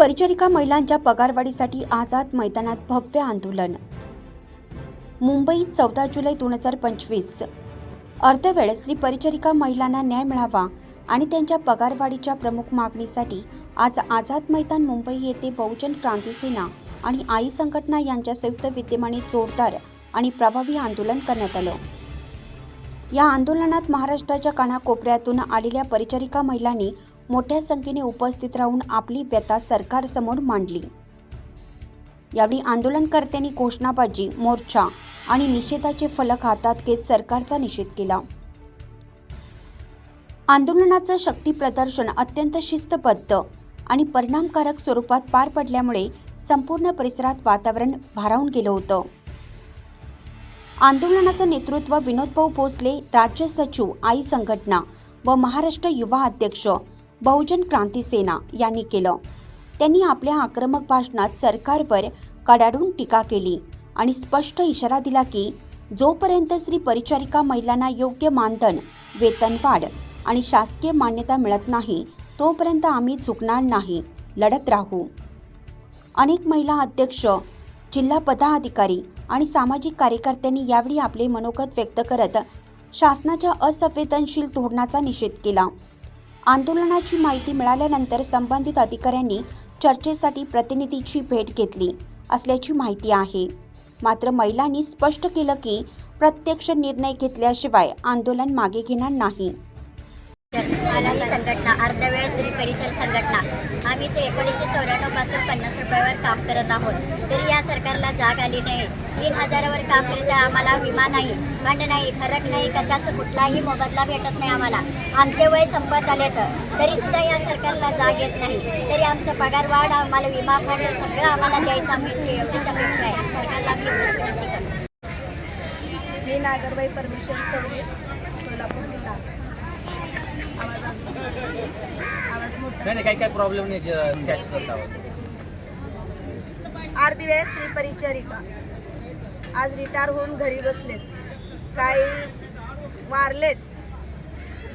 परिचारिका महिलांच्या पगारवाढीसाठी आझाद मैदानात भव्य आंदोलन. मुंबई चौदा जुलै दोन हजार पंचवीस. अर्धवेळ श्री परिचारिका महिलांना न्याय मिळावा आणि त्यांच्या पगारवाढीच्या प्रमुख मागणीसाठी आज आझाद मैदान मुंबई येथे बहुजन क्रांती सेना आणि आई संघटना यांच्या संयुक्त विद्यमाने जोरदार आणि प्रभावी आंदोलन करण्यात आलं. या आंदोलनात महाराष्ट्राच्या कानाकोपऱ्यातून आलेल्या परिचारिका महिलांनी मोठ्या संख्येने उपस्थित राहून आपली व्यथा सरकारसमोर मांडली. यावेळी आंदोलनकर्त्यांनी घोषणाबाजी मोर्चा आणि निषेधाचे फलक हातात घेत सरकारचा निषेध केला. आंदोलनाचं शक्ती प्रदर्शन अत्यंत शिस्तबद्ध आणि परिणामकारक स्वरूपात पार पडल्यामुळे संपूर्ण परिसरात वातावरण भारावून गेलं होतं. आंदोलनाचं नेतृत्व विनोदभाऊ भोसले राज्य सचिव आई संघटना व महाराष्ट्र युवा अध्यक्ष बहुजन क्रांती सेना यांनी केलं. त्यांनी आपल्या आक्रमक भाषणात सरकारवर कडाडून टीका केली आणि स्पष्ट इशारा दिला की जोपर्यंत श्री परिचारिका महिलांना योग्य मानधन वेतनवाढ आणि शासकीय मान्यता मिळत नाही तोपर्यंत आम्ही झुकणार नाही लढत राहू. अनेक महिला अध्यक्ष जिल्हा पदाधिकारी आणि सामाजिक कार्यकर्त्यांनी यावेळी आपले मनोगत व्यक्त करत शासनाच्या असंवेदनशील धोरणाचा निषेध केला. आंदोलनाची माहिती मिळाल्यानंतर संबंधित अधिकाऱ्यांनी चर्चेसाठी प्रतिनिधीची भेट घेतली असल्याची माहिती आहे. मात्र महिलांनी स्पष्ट केलं की प्रत्यक्ष निर्णय घेतल्याशिवाय आंदोलन मागे घेणार नाही. मला संघटना अर्धवेळ स्त्री परिचर संघटना. आम्ही ते एकोणीसशे चौऱ्याण्णवपासून पन्नास रुपयावर काम करत आहोत. तरी या सरकारला जाग आली नाही. तीन हजारावर काम करत आम्हाला विमा नाही फंड नाही फरक नाही कशाचं कुठलाही मोबदला भेटत नाही आम्हाला. आमचे वय संपत आले तर. तरी सुद्धा या सरकारला जाग येत नाही. तरी आमचा पगार वाढ आम्हाला विमा फंड सगळं आम्हाला द्यायचं. आम्ही एवढीच अपेक्षा आहे. सरकारला आम्ही विनंती करतो. मी नागरबाई परमेश्वर चौधरी सोलापूर जिल्हा. नाही काही काही प्रॉब्लेम नाही स्कॅच uh, करता अर्धी वेळ स्त्री परिचारिका आज रिटायर होऊन घरी बसलेत. काही वारलेत.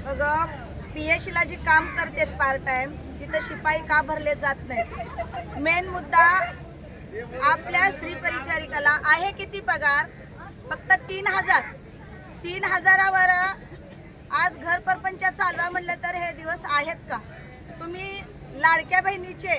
मग पी एच ला जी काम करतेत पार्ट टाइम तिथं शिपाई का भरले जात नाही मेन मुद्दा आपल्या स्त्री परिचारिकाला आहे किती पगार? फक्त तीन हजार. तीन हजारावर आज घर परपंच चालवा म्हणलं तर हे दिवस आहेत का? तुम्ही लाडक्या बहिणीचे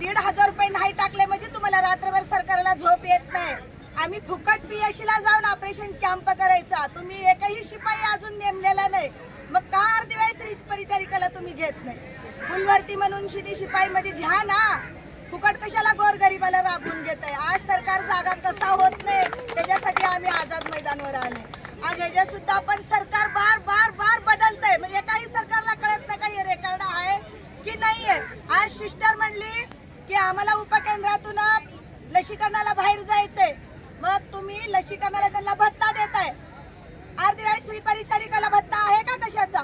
दीड हजार रुपये नाही टाकले म्हणजे तुम्हाला रात्रभर सरकारला झोप येत नाही. आम्ही फुकट पीएसीला जाऊन ऑपरेशन कॅम्प करायचा. तुम्ही एकही शिपाई अजून नेमलेला नाही. मग का अर्धी वेळ स्त्री परिचारिकाला तुम्ही घेत नाही? फुलवरती म्हणून शिनी शिपाई मध्ये घ्या ना. फुकट कशाला गोरगरीबाला राबू घेत आहे आज सरकार जागा कसा होत नाही त्याच्यासाठी आम्ही आझाद मैदानवर आले आज ह्याच्या सुद्धा पण सरकार बार बार बार बदलतंय म्हणजे एकाही सरकारला कळत नाही का हे रेकॉर्ड आहे की नाहीये आज सिस्टर म्हणली की आम्हाला उपकेंद्रातून लसीकरणाला बाहेर जायचंय मग तुम्ही त्यांना भत्ता देताय अर्धवेळ स्त्री परिचारिकाला भत्ता आहे का कशाचा?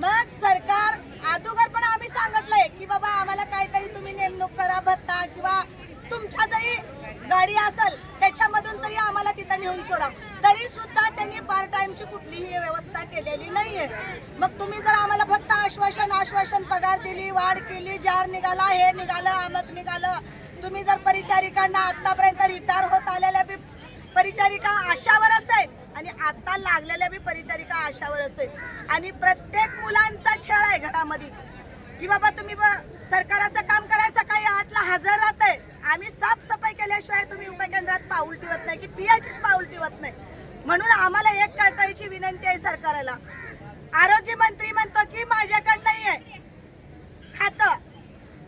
मग सरकार अगोदर पण आम्ही सांगितलंय की बाबा आम्हाला काहीतरी तुम्ही नेमणूक करा भत्ता किंवा तुमच्या जरी गाडी असेल त्याच्यामधून तरी आम्हाला तिथं नेऊन सोडा. तरी सुद्धा त्यांनी पार्ट टाइमची कुठलीही व्यवस्था केलेली नाहीये. मग तुम्ही जर आम्हाला फक्त आश्वासन आश्वासन पगार दिली वाढ केली जार निघाला हे निघालं आमक निघालं तुम्ही जर परिचारिकांना आतापर्यंत रिटायर होत आलेल्या बी परिचारिका आशावरच आहेत. आणि आता लागलेल्या बी परिचारिका आशावरच आहेत. आणि प्रत्येक मुलांचा छळ आहे घरामध्ये. की बाबा तुम्ही ब- सरकाराचं काम कराय सकाळी आठला हजर राहत आहे आम्ही साफसफाई केल्याशिवाय तुम्ही उपकेंद्रात पाऊल ठेवत नाही की पीएचीत पाऊल ठेवत नाही. म्हणून आम्हाला एक कळकळीची विनंती आहे सरकारला. आरोग्य मंत्री म्हणतो की माझ्याकडे आहे खातं.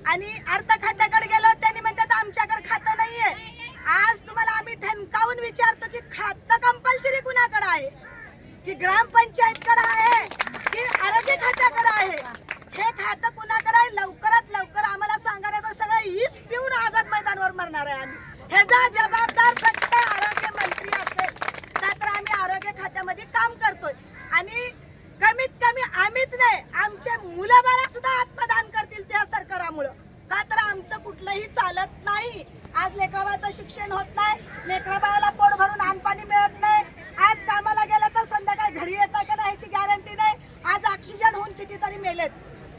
आणि अर्थ खात्याकडे गेलो त्यांनी म्हणतात आमच्याकडे खातं नाहीये आज तुम्हाला आम्ही ठणकावून विचारतो की खातं कंपल्सरी कुणाकडे आहे की ग्रामपंचायतकडे आहे की आरोग्य खात्याकडे आहे. हे खातं कुणाकडे आहे? लवकरात लवकर आम्हाला सांगा तर सगळं ईस पिऊन आझाद मैदानावर मरणार आहे आम्ही. ह्याचा जबाबदार फक्त आरोग्य मंत्री असेल का तर आम्ही आरोग्य खात्यामध्ये काम करतोय. आणि कमीत कमी आम्हीच नाही आमचे मुलं बाळा सुद्धा आत्मदान करतील त्या सरकारामुळं का तर आमचं कुठलंही चालत नाही आज लेकराबाचं शिक्षण होत नाही लेकराबाळाला पोट भरून आणपाणी मिळत नाही आज कामाला गेलं तर संध्याकाळी घरी येतं का नाही ह्याची गॅरंटी नाही आज ऑक्सिजन होऊन कितीतरी मेलेत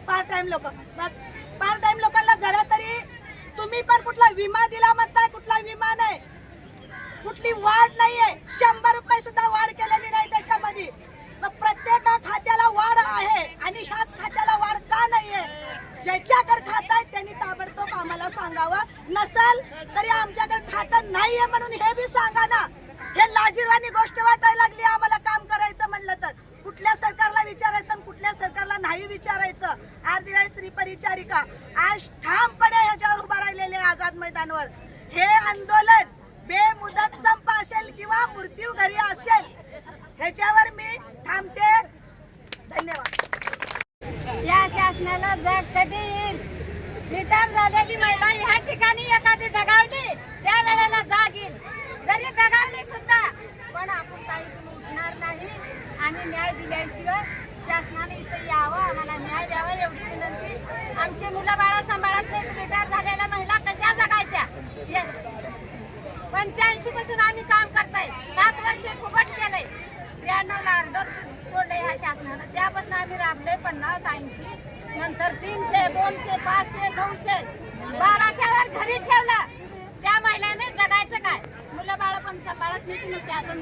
पार्ट टाइम लोक पार्ट टाइम लोकांना जरा तरी तुम्ही पण कुठला विमा दिला म्हणताय कुठला विमा नाही कुठली वाढ नाहीये शंभर रुपये सुद्धा वाढ केलेली नाही त्याच्यामध्ये. मग प्रत्येक खात्याला वाढ आहे आणि ह्याच खात्याला वाढ का नाहीये? ज्याच्याकडे खात आहे त्यांनी ताबडतोब आम्हाला सांगावं. नसेल तरी आमच्याकडे खातं नाहीये म्हणून हे बी सांगा ना. हे लाजीरवाणी गोष्ट वाटायला लागली आम्हाला काम करायचं म्हणलं तर. कुठल्या सरकारला विचारायचं आणि कुठल्या सरकारला नाही विचारायचं? आरदिवाय स्त्री परिचारिका आज ठामपणे ह्याच्यावर उभा राहिलेले आहे आझाद मैदानवर. हे आंदोलन बेमुदत संप असेल किंवा मृत्यू घरी असेल ह्याच्यावर मी थांबते. धन्यवाद. या शासनाला जग कधी येईल? रिटायर झालेली महिला ह्या ठिकाणी एखादी दगावली त्या वेळेला जाग येईल. जरी दगावली सुद्धा पण आपण काही उठणार नाही आणि न्याय दिल्याशिवाय शासनाने इथं यावं आम्हाला न्याय द्यावा एवढी विनंती आमची मुलं बाळा सांभाळत नाहीत रिटायर झालेल्या महिला कशा जगायच्या पंच्याऐंशी पासून आम्ही काम करताय. सात वर्षे फुकट केलंय. त्र्याण्णवला ऑर्डर सोडले ह्या शासनानं. त्यापासून आम्ही राबलोय पन्नास ऐंशी नंतर तीनशे दोनशे पाचशे नऊशे. बाराशेवर घरी ठेवलं. त्या महिलाने जगायचं काय? मुलं बाळ पण सांभाळत नाही तुम्ही शासन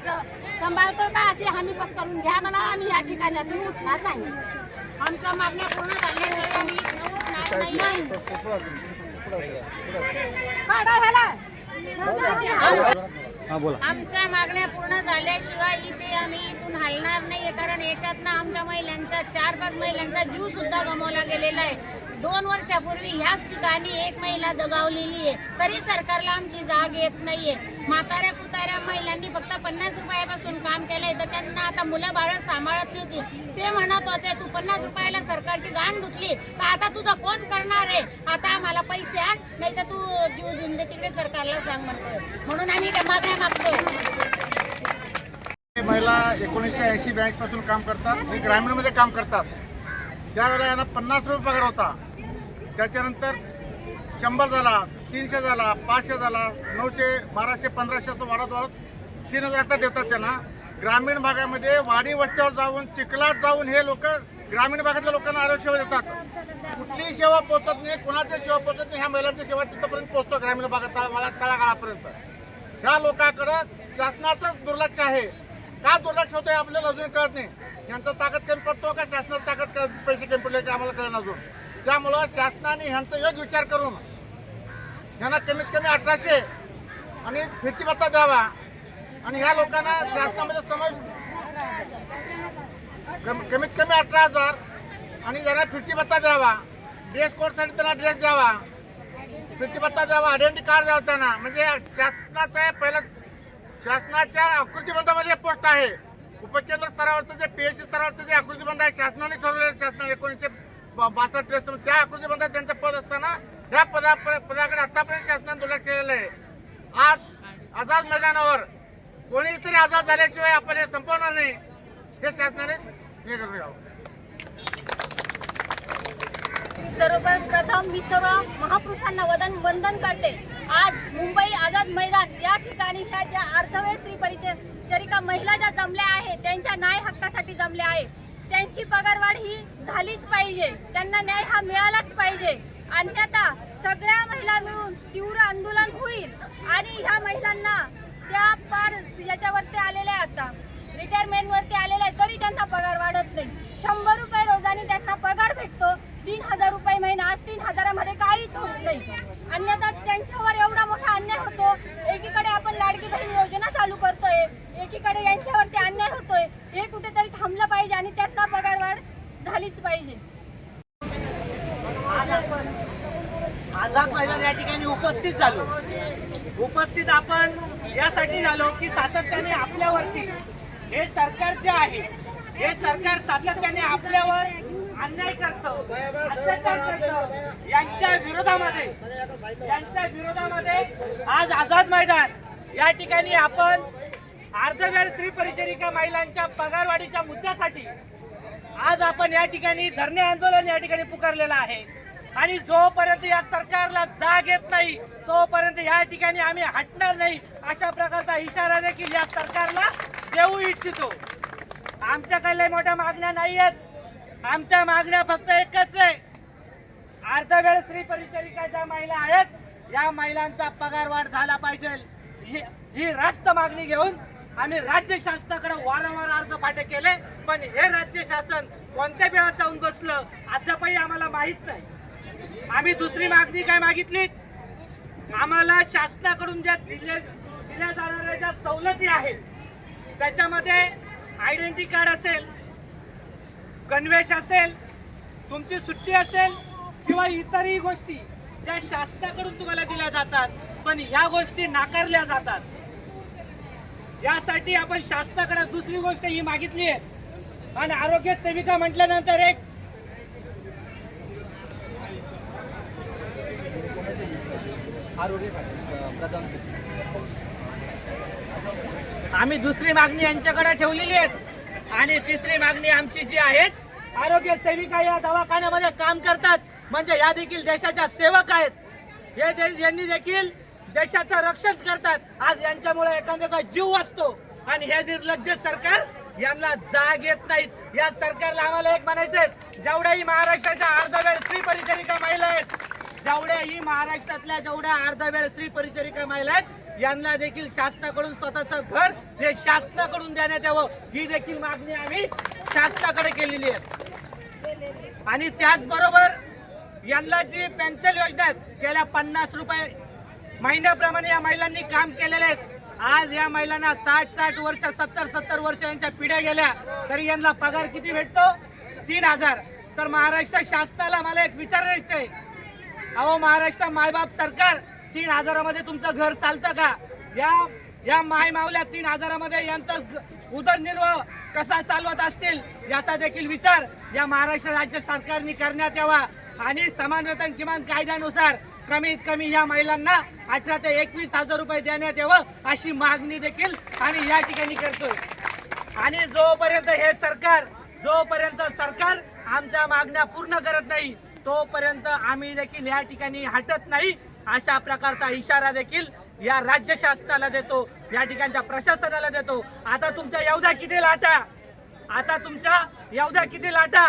सांभाळतो का? अशी हमी पत करून घ्या म्हणा. आम्ही या ठिकाणातून उठणार नाही. आमच्या मागण्या पूर्ण झाल्या. आम्ही इथनं उठणार नाही काढा ह्याला. आमच्या मागण्या पूर्ण झाल्याशिवाय इथे आम्ही इथून हलणार नाहीये कारण याच्यातनं आमच्या महिलांचा चार पाच महिलांचा जीव सुद्धा गमावला गेलेला आहे. दोन वर्षापूर्वी ह्याच ठिकाणी एक महिला दगावलेली आहे. तरी सरकारला आमची जाग येत नाहीये. म्हाताऱ्या कुताऱ्या महिलांनी फक्त पन्नास रुपयापासून काम केलंय तर त्यांना आता मुलं बाळ सांभाळत नव्हती. ते म्हणत होते तू पन्नास रुपयाला सरकारची गाण दुखली तर आता तुझं कोण करणार आहे? आता आम्हाला पैसे आण नाही तर तू जीव देऊन दे तिकडे सरकारला सांग म्हणतोय. म्हणून आम्ही मागण्या मागतोय. महिला एकोणीसशे ऐंशी ब्याऐंशी पासून काम करतात ग्रामीण ग्रामीणमध्ये काम करतात. त्यावेळेला यांना पन्नास रुपये पगार होता. त्याच्यानंतर शंभर झाला तीनशे झाला पाचशे झाला नऊशे बाराशे पंधराशे असं वाढत वाढत तीन हजार आता देतात त्यांना. ग्रामीण भागामध्ये वाडी वस्त्यावर जाऊन चिखलात जाऊन हे लोक ग्रामीण भागातल्या लोकांना आरोग्य सेवा देतात. कुठलीही सेवा पोहोचत नाही कुणाच्या सेवा पोहोचत नाही ह्या महिलांची सेवा तिथपर्यंत पोहोचतो ग्रामीण भागात तळा तळागाळापर्यंत. ह्या लोकांकडं शासनाचंच दुर्लक्ष आहे. का दुर्लक्ष होतंय आपल्याला अजून कळत नाही. यांचा ताकद कमी पडतो का? शासनाची ताकद पैसे कमी पडले की आम्हाला कळलं अजून. त्यामुळं शासनाने ह्यांचा योग्य विचार करून ह्यांना कमीत कमी अठराशे आणि फिरती भत्ता द्यावा. आणि ह्या लोकांना शासनामध्ये समज कम- कमीत कमी अठरा हजार आणि त्यांना फिरती भत्ता द्यावा. ड्रेस कोडसाठी त्यांना ड्रेस द्यावा. फिरती भत्ता द्यावा आयडेंटिटी कार्ड द्यावं त्यांना. म्हणजे शासनाचं पहिला पहिलं शासनाच्या आकृतीबंधामध्ये पोस्ट आहे. उपकेंद्र स्तरावरचं जे पीएचसी स्तरावरचं जे आकृतीबंध आहे शासनाने ठरवलेलं शासनाने एकोणीसशे बासष्ट त्रेसष्ट त्या आकृतीबंधात त्यांचं पद असताना या पदा पदाकडे आतापर्यंत शासनाने दुर्लक्ष केलेलं आहे. आज आझाद मैदानावर कोणी तरी आझाद झाल्याशिवाय आपण हे संपवणार नाही. हे शासनाने हे करून घ्यावं. सर्वप्रथम मी सर्व महापुरुषांना वदन वंदन करते. आज मुंबई आझाद मैदान या ठिकाणी ह्या ज्या अर्थवेळ स्त्री परिचरिका महिला ज्या जमल्या आहेत त्यांच्या न्याय हक्कासाठी जमल्या आहेत. त्यांची पगारवाढ ही झालीच पाहिजे. त्यांना न्याय हा मिळालाच पाहिजे. अन्यथा सगळ्या महिला मिळून तीव्र आंदोलन होईल. आणि ह्या महिलांना त्या पार याच्यावरती आलेल्या आता. रिटायरमेंट वरती आहे तरी त्यांना पगार वाढत नाही. शंभर रुपये रोजाने त्यांना पगार भेटतो. तीन हजार रुपये महिना आज तीन हजारामध्ये काहीच होत नाही. अन्यथा त्यांच्यावर एवढा मोठा अन्याय होतो. एकीकडे आपण लाडकी बहीण योजना चालू करतोय. एकीकडे यांच्यावरती अन्याय होतोय. हे कुठेतरी थांबलं पाहिजे आणि त्यांना पगार वाढ झालीच पाहिजे. आझाद मैदान या ठिकाणी उपस्थित झालो. उपस्थित आपण यासाठी झालो की सातत्याने आपल्यावरती हे सरकार जे आहे हे सरकार सातत्याने आपल्यावर अन्याय करतं अत्याचार करतं यांच्या विरोधामध्ये यांच्या विरोधामध्ये आज आझाद मैदान या ठिकाणी आपण अर्धवेळ स्त्री परिचारिका महिलांच्या पगारवाढीच्या मुद्द्यासाठी आज आपण या ठिकाणी धरणे आंदोलन या ठिकाणी पुकारलेलं आहे. आणि जोपर्यंत या सरकारला जाग येत नाही तोपर्यंत या ठिकाणी आम्ही हटणार नाही अशा प्रकारचा इशारा देखील या सरकारला देऊ इच्छितो. आमच्याकडे लय मोठ्या मागण्या नाही आहेत. आमच्या मागण्या फक्त एकच आहे. अर्धवेळ स्त्री परिचारिका ज्या महिला आहेत या महिलांचा पगार वाढ झाला पाहिजे. ही- ही रास्त मागणी घेऊन आम्ही राज्य शासनाकडे वारंवार अर्ज पाठे केले पण हे राज्य शासन कोणत्या वेळात जाऊन बसलं अद्यापही आम्हाला माहीत नाही. आम्ही दुसरी मागणी काय मागितली? आम्हाला शासनाकडून ज्या दिले दिल्या जाणाऱ्या ज्या सवलती आहेत त्याच्यामध्ये आयडेंटिटी कार्ड असेल गणवेश असेल तुमची सुट्टी असेल किंवा इतरही गोष्टी ज्या शासनाकडून तुम्हाला दिल्या जातात पण या गोष्टी नाकारल्या जातात. यासाठी आपण शासनाकडे दुसरी गोष्ट ही मागितली आहे. आणि आरोग्य सेविका म्हटल्यानंतर एक. आम्ही दुसरी मागणी यांच्याकडे ठेवलेली आहे. आणि तिसरी मागणी आमची जी आहे आरोग्य सेविका या दवाखान्यामध्ये काम करतात. म्हणजे या देखील देशाच्या सेवक आहेत. हे यांनी देखील देशाचं रक्षण करतात. आज यांच्यामुळे एखाद्याचा जीव वाचतो. आणि हे निर्लज्ज सरकार यांना जाग येत नाहीत. या सरकारला आम्हाला एक म्हणायचंय जेवढ्याही महाराष्ट्राच्या अर्धवेळ स्त्री परिचारिका महिला आहेत जेवढ्याही महाराष्ट्रातल्या जेवढ्या अर्धवेळ स्त्री परिचारिका महिला आहेत यांना देखील शासनाकडून स्वतःचं घर हे शासनाकडून देण्यात यावं. ही देखील मागणी आम्ही शासनाकडे केलेली आहे. आणि त्याचबरोबर यांना जी पेन्सिल योजना आहेत गेल्या पन्नास रुपये महिन्याप्रमाणे या महिलांनी काम केलेले आहेत. आज या महिलांना साठ साठ वर्ष सत्तर सत्तर वर्ष यांच्या पिढ्या गेल्या तरी यांना पगार किती भेटतो? तीन हजार. तर महाराष्ट्र शासनाला मला एक विचारायचं आहे अहो महाराष्ट्र मायबाप सरकार तीन हजारामध्ये तुमचं घर चालतं का? या या माय मावल्या तीन हजारामध्ये यांचा उदरनिर्वाह कसा चालवत असतील याचा देखील विचार या महाराष्ट्र राज्य सरकारने करण्यात यावा. आणि समान वेतन किमान कायद्यानुसार कमीत कमी या महिलांना अठरा ते एकवीस हजार रुपये देण्यात यावं अशी मागणी देखील आम्ही या ठिकाणी करतोय. आणि जोपर्यंत हे सरकार जोपर्यंत सरकार आमच्या मागण्या पूर्ण करत नाही तोपर्यंत आम्ही देखील या ठिकाणी हटत नाही अशा प्रकारचा इशारा देखील या राज्य शासनाला देतो या ठिकाणच्या प्रशासनाला देतो. आता तुमच्या एवढ्या किती लाटा? आता तुमच्या एवढ्या किती लाटा?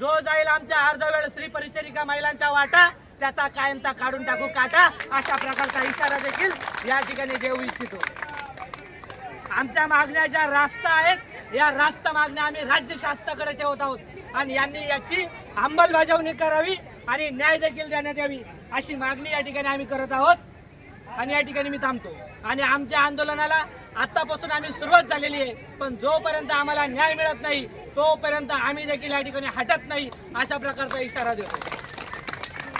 जो जाईल आमच्या अर्धवेळ श्री परिचारिका महिलांचा वाटा त्याचा कायमचा काढून टाकू काटा. अशा प्रकारचा इशारा देखील या ठिकाणी देऊ इच्छितो. आमच्या मागण्या ज्या रास्ता आहेत या रास्ता मागण्या आम्ही राज्य शासनाकडे ठेवत आहोत. आणि यांनी याची अंमलबजावणी करावी आणि न्याय देखील देण्यात यावी अशी मागणी या ठिकाणी आम्ही करत आहोत. आणि या ठिकाणी मी थांबतो. आणि आमच्या आंदोलनाला आतापासून आम्ही सुरुवात झालेली आहे. पण जोपर्यंत आम्हाला न्याय मिळत नाही तोपर्यंत आम्ही देखील या ठिकाणी हटत नाही अशा प्रकारचा इशारा देतो.